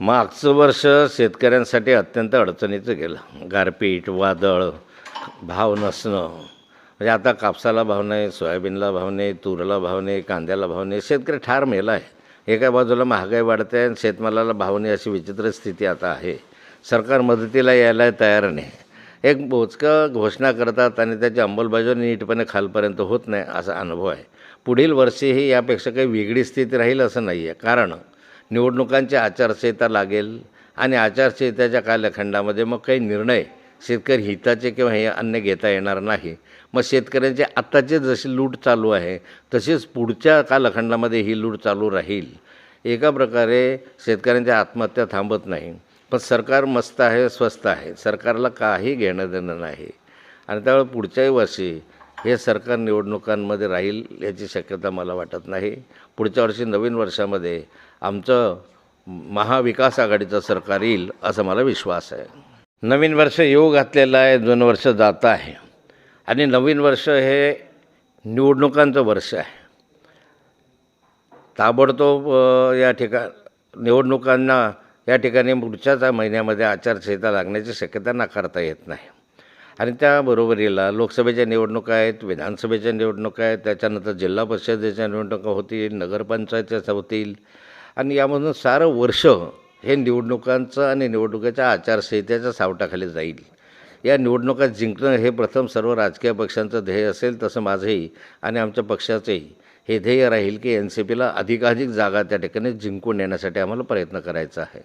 मागचं वर्ष शेतकऱ्यांसाठी अत्यंत अडचणीचं गेलं. गारपीट वादळ भाव नसणं. म्हणजे आता कापसाला भाव नाही सोयाबीनला भाव नाही तुरला भाव नाही कांद्याला भाव नाही. शेतकरी ठार मेला आहे. एका बाजूला महागाई वाढते आहे आणि शेतमालाला भाव नाही अशी विचित्र स्थिती आता आहे. सरकार मदतीला यायला तयार नाही. एक मोजकं घोषणा करतात आणि त्याची अंमलबजावणी नीटपणे खालपर्यंत होत नाही असा अनुभव आहे. पुढील वर्षीही यापेक्षा काही वेगळी स्थिती राहील असं नाही आहे कारण निवडणुकांची आचारसंहिता लागेल आणि आचारसंहितेच्या कालखंडामध्ये मग काही निर्णय शेतकरी हिताचे किंवा हे अन्य घेता येणार नाही. मग शेतकऱ्यांचे आत्ताची जशी लूट चालू आहे तशीच पुढच्या कालखंडामध्ये ही लूट चालू राहील. एका प्रकारे शेतकऱ्यांच्या आत्महत्या थांबत नाही. पण सरकार मस्त आहे स्वस्त आहे. सरकारला काही घेणं देणं नाही. आणि त्यामुळे पुढच्याही वर्षी हे सरकार निवडणुकांमध्ये राहील याची शक्यता मला वाटत नाही. पुढच्या वर्षी नवीन वर्षामध्ये आमचं महाविकास आघाडीचं सरकार येईल असा मला विश्वास आहे. नवीन वर्ष येऊ घातलेलं आहे दोन वर्ष जात आहे. आणि नवीन वर्ष हे निवडणुकांचं वर्ष आहे. ताबडतोब या ठिकाण निवडणुकांना या ठिकाणी पुढच्याच महिन्यामध्ये आचारसंहिता लागण्याची शक्यता नाकारता येत नाही. आणि त्याबरोबरीला लोकसभेच्या निवडणुका आहेत विधानसभेच्या निवडणुका आहेत त्याच्यानंतर जिल्हा परिषदेच्या निवडणुका होतील नगरपंचायतच्या होतील. आणि यामधून सारं वर्ष हे निवडणुकांचं आणि निवडणुकीच्या आचारसंहितेच्या सावटाखाली जाईल. या निवडणुका जिंकणं हे प्रथम सर्व राजकीय पक्षांचं ध्येय असेल तसं माझंही आणि आमच्या पक्षाचंही हे ध्येय राहील की एन सी पीला अधिकाधिक जागा त्या ठिकाणी जिंकून येण्यासाठी आम्हाला प्रयत्न करायचा आहे.